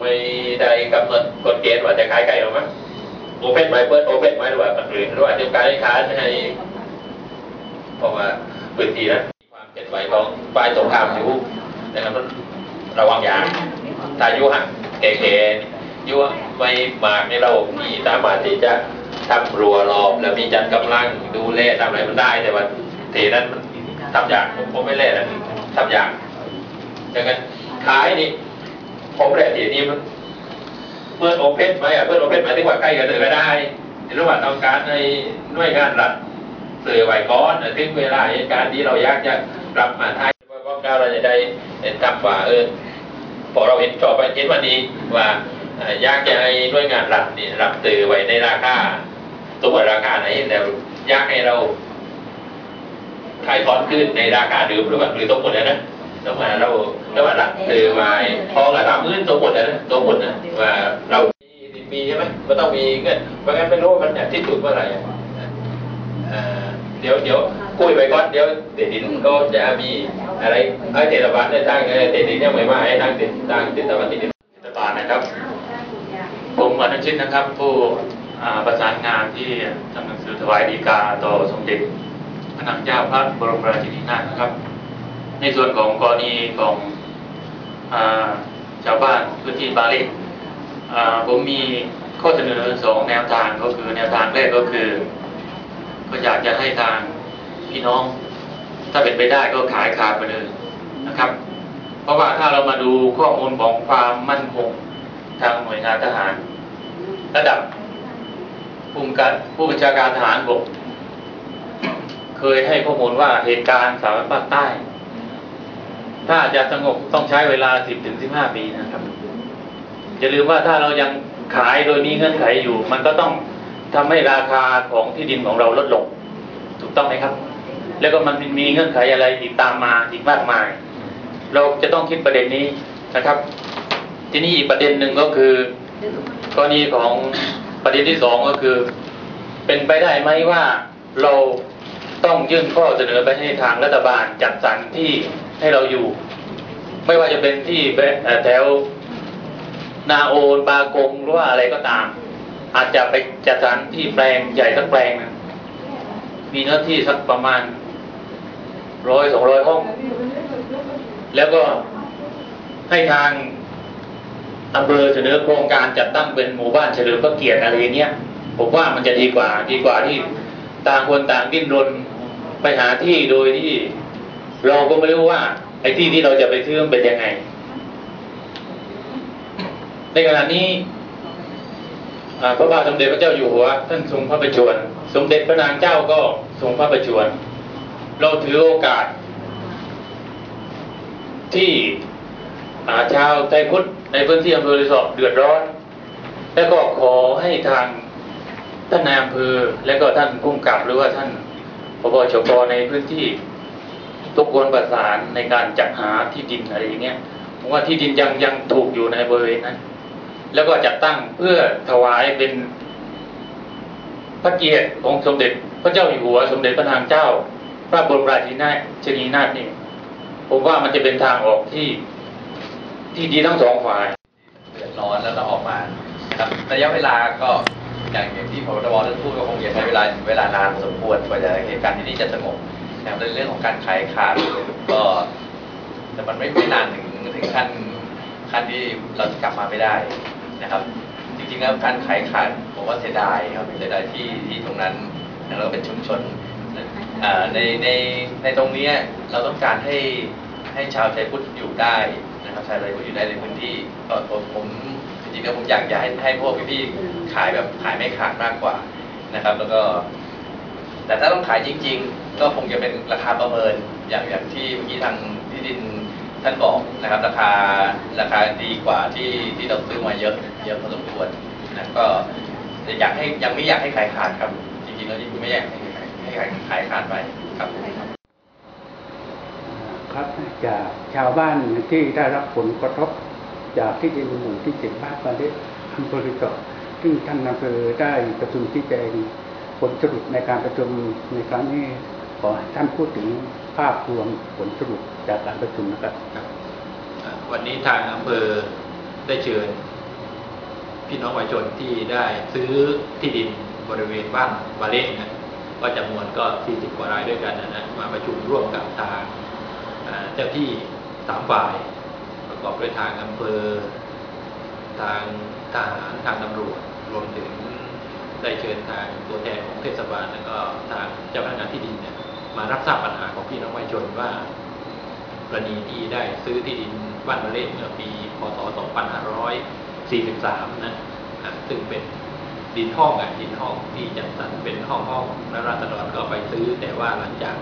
ไม่ได้กำหนดกฎเกณฑ์ว่าจะขายไก่หรือมั้งโอเพนไหมเปิดโอเพนไหมหรือว่าหรือหรือว่าจะการให้ค้าให้เพราะว่าพื้นที่นั้นมีความเก็ดไหวของฝ่ายตรงข้ามอยู่ดังนั้นมันระวังอย่างถ้ายุห่งเก๋ๆอายุไม่มากในเรามีสามารถที่จะทำรัวรอบแล้วมีจัดกำลังดูแลทำอะไรมันได้แต่ว่าเทนั้นทำอย่ากผมไม่เล่นนะทำอย่ากดังนั้นขายนี่ ผมแรกทีนี้มันเปิดโอเพนไหมอะเปิดโอเพนหมายถึงว่าใกล้กันเลยก็ได้รือว่าต้องการในหน่วยงานรัฐสื่อไหวก้อนถึงเวลาเหตุการณ์ที่เราอยากจะกลับมาไทยว่าก็ก้าวเราจะได้ทำว่าเออพอเราเห็นชอบไปเห็นวันนี้ว่าอยากจะให้หน่วยงานรัฐนี่รับสื่อไว้ในราคาตัวราคาไหนแต่อยากให้เราขายทอนขึ้นในราคาเดิมหรือว่าหรือต้องหมดนะนะ แต้องมาเราแล้วว่ารัฐสื่อมาทองระดับพื้นตัวหมดนะตัวหมดนะว่าเรามีมีใช่ไหมมันต้องมีเงินเพราะงั้นไม่รู้มันเนี่ยที่สุดเมื่อไหร่อะเอ่อเดี๋ยวเดี๋ยวคุยไปก่อนเดี๋ยวเดี๋ยวดินก็จะมีอะไรไอ้เทศบาลได้ตั้งเออเดี๋ยวดินยังไม่าให้ตั้งติดตั้งเทศบาลที่ดินรัฐบาลนะครับ ผมอนุชิตนะครับ ผู้ประสานงานที่ทำหนังสือถวายดีกาต่อสมเด็จพระนางเจ้าพระบรมราชินีนาถนะครับ ในส่วนของกรณีของอชาวบ้านพื้นที่บาลิผมมีข้อเสนอสองแนวทางก็คือแนวทางแรกก็คือ ก็อยากจะให้ทางพี่น้อง ถ้าเป็นไปได้ก็ขายขาดไปเลยนะครับ เพราะว่าถ้าเรามาดูข้อมูลของความมั่นคงทางหน่วยงานทหาร ระดับผู้บัญชาผู้บัญชาการทหารบกเคยให้ข้อมูลว่าเหตุการณ์สามภาคใต้ ถ้าจะสงบต้องใช้เวลา10ถึง15ปีนะครับอย่าลืมว่าถ้าเรายังขายโดยมีเงื่อนไขอยู่ มันก็ต้องทำให้ราคาของที่ดินของเราลดลง ถูกต้องไหมครับ แล้วก็มันมีเงื่อนไขอะไรอีกตามมาอีกมากมาย เราจะต้องคิดประเด็นนี้นะครับ ทีนี้อีกประเด็นหนึ่งก็คือกรณีของประเด็นที่สองก็คือ เป็นไปได้ไหมว่าเราต้องยื่นข้อเสนอไปให้ทางรัฐบาลจัดสรรที่ ให้เราอยู่ ไม่ว่าจะเป็นที่แถวนาโอนบากงหรือว่าอะไรก็ตาม อาจจะไปจัดสรรที่แปลงใหญ่สักแปลงนึงมีเนื้อที่สักประมาณร้อยสองร้อยห้อง แล้วก็ให้ทางอำเภอเสนอโครงการจัดตั้งเป็นหมู่บ้านเฉลิมพระเกียรติอะไรเงี้ยผมว่ามันจะดีกว่าดีกว่าที่ต่างคนต่างดิ้นรนไปหาที่โดยที่ เราก็ไม่รู้ว่า ไอ้ที่ที่เราจะไปซื้อมันเป็นยังไง ในขณะนี้พระบาทสมเด็จพระเจ้าอยู่หัวท่านทรงพระประชวรสมเด็จพระนางเจ้าก็ทรงพระประชวรเราถือโอกาส ที่อาชาวไทยพุทธในพื้นที่อำเภอรีสอร์ทเดือดร้อน และก็ขอให้ทางท่านนายอำเภอและก็ท่านผู้กำกับหรือว่าท่านพบชปในพื้นที่ ทุกคนประสานในการจัดหาที่ดินอะไรอย่างเงี้ยผมว่าที่ดินยังยังถูกอยู่ในบริเวณนั้น แล้วก็จัดตั้งเพื่อถวายเป็นพระเกียรติของสมเด็จพระเจ้าอยู่หัวสมเด็จพระนางเจ้า พระบรมราชินีนาถชนีนาถนี่ผมว่ามันจะเป็นทางออกที่ที่ดีทั้งสองฝ่ายเดือดร้อนแล้วต้องออกมาครับระยะเวลาก็อย่างอย่างที่พบตรท่านพูดก็คงจะใช้เวลาเวลานานสมควรกว่าจะเหตุการณ์ที่นี่จะสงบ นะครับในเรื่องของการขายขาดก็ แต่มันไม่ไม่นานถึงถึงขั้นขั้นที่เราจะกลับมาไม่ได้นะครับ จริงๆแล้วการขายขาดผมว่าเสียดายครับเสียดายที่ที่ตรงนั้นแล้วก็เป็นชุมชนอ่าในในในตรงเนี้ยเราต้องการให้ให้ชาวไทยพุทธอยู่ได้นะครับชาวไทยพุทธอยู่ได้ในพื้นที่ก็ผมผมจริงๆแล้วผมอยากจะให้ให้พวกพี่ๆขายแบบขายไม่ขาดมากกว่านะครับ แล้วก็ แต่ถ้าต้องขายจริง ๆ ก็คงจะเป็นราคาประเมินอย่างอย่างที่เมื่อกี้ทางที่ดินท่านบอกนะครับ ราคาราคาดีกว่าที่ที่เราซื้อมาเยอะเยอะพอสมควรนะก็อยากให้ยังไม่อยากให้ขายขาดครับ จริงๆแล้วที่ไม่อยากให้ให้ขายขายขาดไปครับครับจากชาวบ้านที่ได้รับผลกระทบ จากที่ดินหมู่ที่เจ็ดบ้านตอนนี้อำเภอริสอร์ทซึ่งท่านอำเภอได้ประชุมชี้แจง ผลสรุปในการประชุมในครั้งนี้ขอให้ท่านพูดถึงภาพรวมผลสรุปจากการประชุมนะครับ วันนี้ทางอำเภอได้เชิญ พี่น้องประชาชนที่ได้ซื้อที่ดินบริเวณบ้านบาเล่นะก็จำนวนก็ 40 กว่ารายด้วยกันนะนะมาประชุมร่วมกับทางเอ่อเจ้าที่สามฝ่าย ประกอบด้วยทางอำเภอ ทางทหารทางตำรวจรวมถึง ได้เชิญทางตัวแทนของเทศบาลแล้วก็ทางเจ้าพนักงานที่ดินเนี่ยมารับทราบปัญหาของพี่น้องประชาชนว่ากรณีที่ได้ซื้อที่ดินบ้านมะเล็เมื่อปีพศ 2543นะอะซึ่งเป็นดินห้องอะดินห้องที่จัดสรรเป็นห้องห้องแล้วราษฎรก็ไปซื้อ แต่ว่าหลังจาก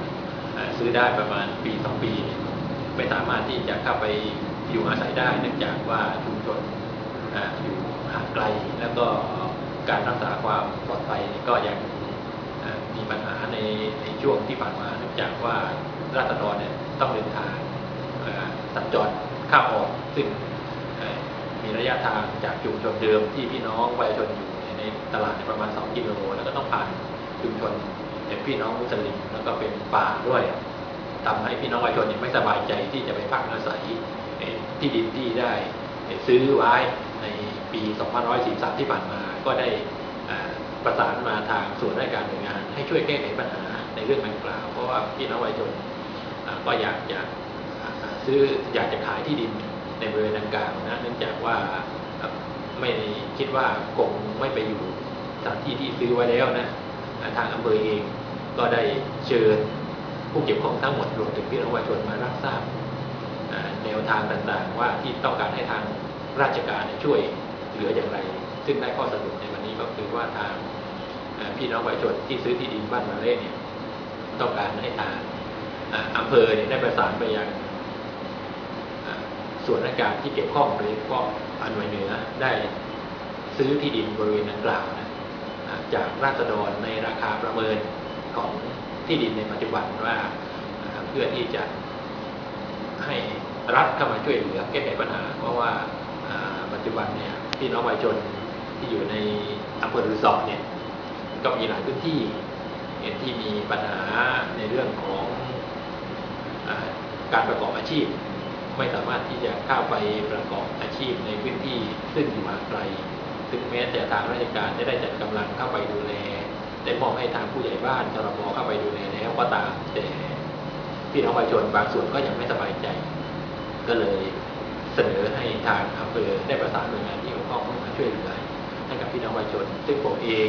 ซื้อได้ประมาณปีสองปีเนี่ยไม่สามารถที่จะเข้าไปอยู่อาศัยได้ เนื่องจากว่าชุมชนอยู่ห่างไกลแล้วก็ การรักษาความปลอดภัยก็ยังมีปัญหาในในช่วงที่ผ่านมาเนื่องจากว่าราษฎรเนี่ยต้องเดินทางเอ่อสัญจรข้ามออกซึ่งมีระยะทางจากชุมชนเดิมที่พี่น้องประชาชนอยู่ในตลาดประมาณ 2 กิโล แล้วก็ต้องผ่านชุมชนเป็นพี่น้องมุสลิมแล้วก็เป็นป่าด้วยทำให้พี่น้องประชาชนไม่สบายใจที่จะไปพักอาศัยที่ดินที่ได้ซื้อไว้ในปี 2543 ที่ผ่านมา ก็ได้ประสานมาทางส่วนราชการหน่วยงาน ให้ช่วยแก้ไขปัญหาในเรื่องดังกล่าว เพราะว่าพี่น้องประชาชนก็อยากจะอ่าซื้ออยากจะขายที่ดินในบริเวณดังกล่าวนะเนื่องจากว่าไม่คิดว่าคงไม่ไปอยู่สถานที่ที่ซื้อไว้แล้วนะทางอำเภอเองก็ได้เชิญผู้เกี่ยวข้องทั้งหมดรวมถึงพี่น้องประชาชนมารับทราบแนวทางต่างๆ ว่าที่ต้องการให้ทางราชการช่วยเหลืออย่างไร ซึ่งได้ข้อสรุปในวันนี้ก็คือว่าทางพี่น้องประชาชนที่ซื้อที่ดินบ้านมาเล่เนี่ยต้องการให้ทางอำเภอเนี่ยได้ประสานไปยังส่วนราชการที่เกี่ยวข้องโดยเฉพาะอันหน่วยเหนือได้ซื้อที่ดินบริเวณดังกล่าวนะจากราษฎรในราคาประเมินของที่ดินในปัจจุบันว่าเพื่อที่จะให้รัฐเข้ามาช่วยเหลือแก้ไขปัญหา เพราะว่าอ่าปัจจุบันเนี่ยพี่น้องประชาชน ที่อยู่ในอำเภอรือสอเนี่ยก็มีหลายพื้นที่เห็นที่มีปัญหาในเรื่องของอการประกอบอาชีพ ไม่สามารถที่จะเข้าไปประกอบอาชีพในพื้นที่ซึ่งอยู่ห่างไกลซึ่งแม้แต่ทางราชการจะได้จัดกำลังเข้าไปดูแลได้มอบให้ทางผู้ใหญ่บ้านชรบเข้าไปดูแลแล้วก็ตาม แต่พี่น้องประชาชนบางส่วนก็ยังไม่สบายใจ ก็เลยเสนอให้ทางอำเภอได้ประสานหน่วยงานที่เกี่ยวข้องเข้ามาช่วยเหลือ พี่น้องประชาชน ซึ่งผมเอง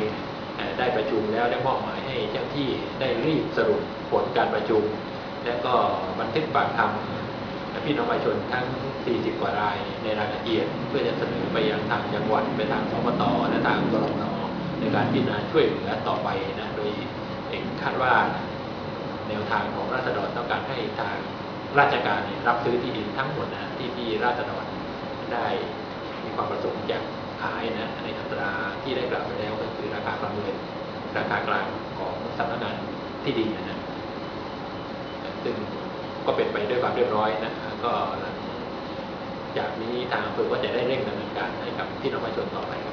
ได้ประชุมแล้วได้มอบหมายให้เจ้าที่ได้รีบสรุปผลการประชุม และก็บันทึกปากคำพี่น้องประชาชนทั้ง 40 กว่ารายในรายละเอียด เพื่อจะเสนอไปยังทางจังหวัดไปทางสปตและทางกรนในการพิจารณาช่วยเหลือต่อไปนะโดยเองคาดว่าแนวทางของราษฎรต้องการให้ทางราชการรับซื้อที่ดินทั้งหมดนะที่ที่ราษฎรได้มีความประสงค์จะ ขายนะในอัตราที่ได้กล่าวไปแล้วก็คือราคาประเมินราคากลางของสำนักงานที่ดินนะนะซึ่งก็เป็นไปด้วยความเรียบร้อยนะก็จากนี้ทางอำเภอก็จะได้เร่งดำเนินการให้กับพี่น้องประชาชนต่อไปครับ